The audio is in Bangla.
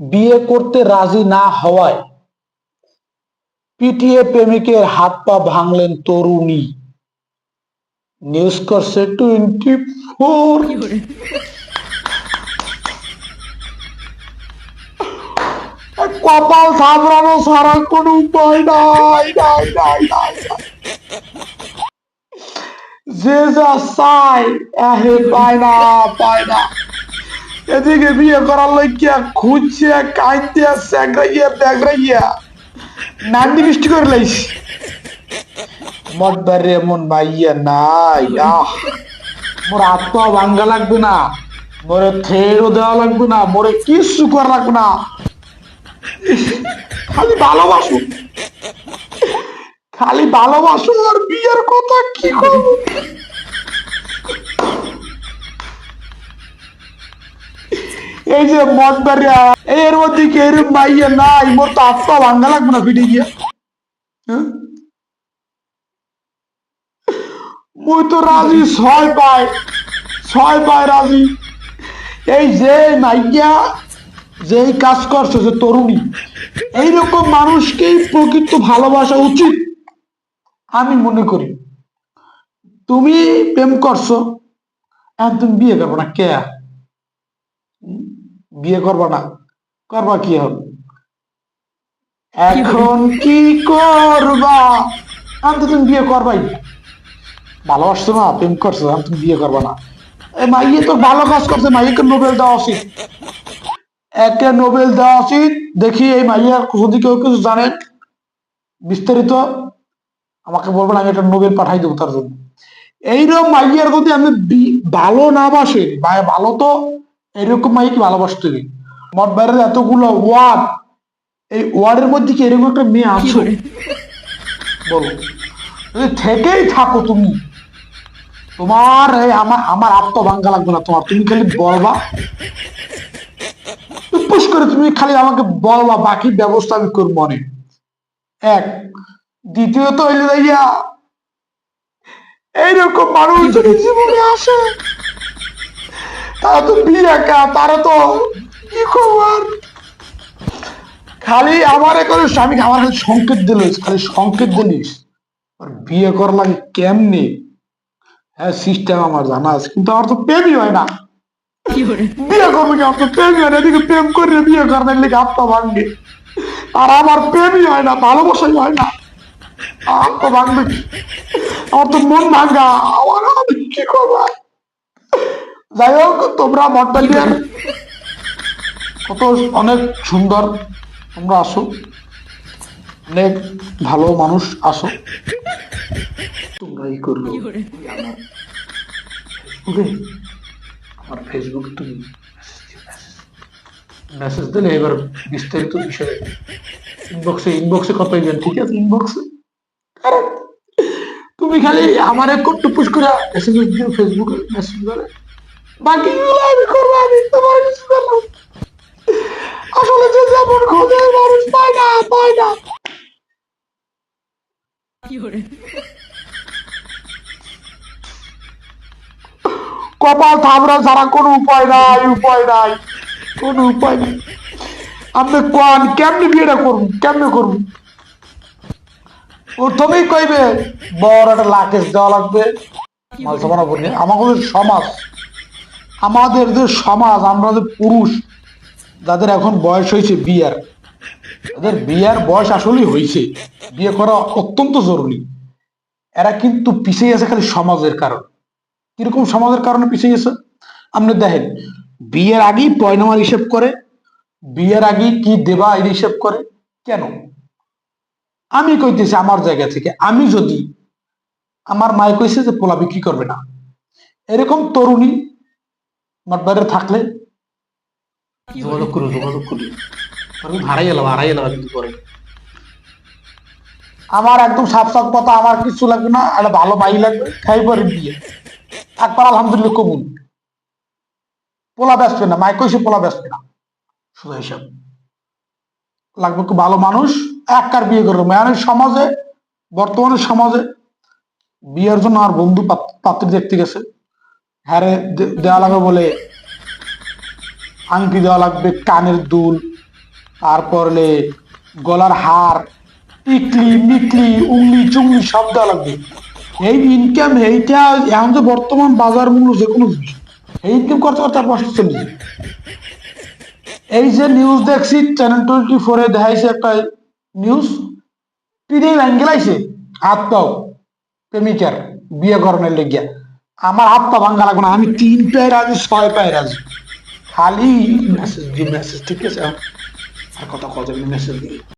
বিয়ে করতে রাজি না হওয়ায় পিটিএ প্রেমিকের হাত পা ভাঙলেন তরুণী। নিউজ করছে টোয়েন্টি ফোর কপাল সামলানো ছাড়া কোনো উপায় নাই নাই নাই নাই। যে যা চাই এহে পায় না পায় না। এদিকে বিয়ে করার লইয়া খুঁজছে কাইতে স্যাংরাইয়া ব্যাগরাইয়া নান্দি মিষ্টি করে লাইস। মদবারে এমন মাইয়া নাই, আহ। মোর আত্মা ভাঙ্গা লাগবে না, মোরে থেরও দেওয়া লাগবে না, মোরে কিচ্ছু করা লাগবে না। খালি ভালোবাসো। খালি ভালোবাসো আর বিয়ের কথা কি করব এই যে মদ এর নাই মোর তো আত্মা লাগবে না গিয়া হ্যাঁ? মুই তো রাজি, ছয় ছয় রাজি এই যে মাইয়া যেই কাজ করছে, যে তরুণী, এইরকম মানুষকেই প্রকৃত ভালোবাসা উচিত, আমি মনে করি তুমি প্রেম করছ একদম বিয়ে করব না, কে হুম? বিয়ে করব না। করবা কি হবে এখন কি করবা? আমি তো তুমি বিয়ে করবাই। ভালোবাসছো না প্রেম করছ আমি তুমি বিয়ে করবা না। মাইয়ে তো ভালো কাজ করছে মাইয়েকে নোবেল দেওয়া উচিত। একে নোবেল দেওয়া উচিত দেখি এই মাইয়ার যদি কেউ কিছু জানেন বিস্তারিত আমাকে বলবেন আমি একটা নোবেল পাঠাই দেবো তার জন্য। এইরকম মাইয়ার যদি আমি ভালো না বাসে ভালো তো এরকম মাইকে ভালোবাসতে হবে। মঠ বাইরের এতগুলো ওয়ার্ড এই ওয়ার্ডের মধ্যে কি এরকম একটা মেয়ে আছো? বলো। যদি থেকেই থাকো তুমি তোমার এই আমার আমার আত্মা ভাঙ্গা লাগবে না তোমার। তুমি খালি বলবা। টুপুস করে তুমি খালি আমাকে বলবা বাকি ব্যবস্থা আমি করব অনেক এক। দ্বিতীয়ত হইলে দাইয়া এইরকম মানুষ যদি জীবনে আসে তারা তো বিয়ে একা তারা তো কি খবর? খালি আমারে করে স্বামী আমার খালি সংকেত দিলিস খালি সংকেত দিলিস আর বিয়ে করা লাগে কেমনি? হ্যাঁ সিস্টেম আমার জানা আছে কিন্তু আমার তো প্রেমই হয় না। বিয়ে করব কি আমার তো প্রেমই হয় না? এদিকে প্রেম করে বিয়ে করবে লিখে আত্মা ভাঙবে। আর আমার প্রেমই হয় না ভালোবাসাই হয় না। আত্মা ভাঙবে কি? আমার তো মন ভাঙ্গা আমার আমি কি করব? যাই হোক তোমরা মটবালিয়ার কত অনেক সুন্দর তোমরা আসো। অনেক ভালো মানুষ আসো। তোমরা ই করল ওকে আমার ফেসবুক তুমি মেসেজ দিলে এবার বিস্তারিত বিষয়ে ইনবক্সে ইনবক্সে কথা বলবেন ঠিক আছে? ইনবক্সে তুমি খালি আমার এক টুপুস করে মেসেজ দিও ফেসবুকে মেসেজ করে। বাকিগুলো আমি করব আমি তোমার কিছু করলাম আসলে যে যেমন খোঁজে মানুষ পায় না পায় না। কপাল থামরা ছাড়া কোনো উপায় নাই উপায় নাই কোনো উপায় নেই। আপনি কোন কেমনি বিয়েটা করব কেমনে করব প্রথমেই কইবে বড় একটা লাকেশ দেওয়া লাগবে। মাল সামানা বলি আমাদের সমাজ। আমাদের যে সমাজ, আমরা যে পুরুষ, যাদের এখন বয়স হয়েছে বিয়ার তাদের বিয়ার বয়স আসলেই হয়েছে, বিয়ে করা অত্যন্ত জরুরি। এরা কিন্তু পিছিয়ে আছে খালি সমাজের কারণ। কীরকম সমাজের কারণে পিছিয়ে গেছে? আপনি দেখেন, বিয়ের আগেই পয়নামার হিসেব করে, বিয়ের আগেই কি দেবা এই হিসেব করে, কেন? আমি কইতেছি আমার জায়গা থেকে, আমি যদি, আমার মায়ে কইছে যে পোলা বিক্রি করবে না। এরকম তরুণী নটবারে থাকলে? যোগাযোগ করো যোগাযোগ করি। আমি হারাই এলাম হারাই এলাম কিন্তু পরে। আমার একদম সাফ সাফ কথা আমার কিছু লাগবে না একটা ভালো মাই লাগবে খাই পরে বিয়ে। একবার আলহামদুলিল্লাহ কবুল। পোলা ব্যস্ত না মাই কইছে পোলা বেসবে না। শুধু হিসাব লাগবে খুব ভালো মানুষ একবার বিয়ে করবে। মানে সমাজে বর্তমানে সমাজে বিয়ের জন্য আর বন্ধু পাত- পাত্রী দেখতে গেছে। হ্যারে দেওয়া লাগবে বলে। আংটি দেওয়া লাগবে, কানের দুল, তারপরে গলার হার টিকলি মিকলি, উংলি, চুংলি, সব দেওয়া লাগবে। এই ইনকাম এইটা এখন যে বর্তমান বাজার মূল্য যে কোনো এই ইনকাম করতে করতে বছর চলে। এই যে নিউজ দেখছি চ্যানেল টোয়েন্টি ফোরে দেখাইছে একটা নিউজ পিড়ে অ্যাঙ্গেল হাত পাও, প্রেমিকার, বিয়ে করানোর লেগিয়া। আমার হাত পা ভাঙ্গা লাগবে না, আমি তিন পায়ের আছি ছয় পায়ের আছি খালি মেসেজ দিই মেসেজ ঠিক আছে? আর কথা কথা মেসেজ দিই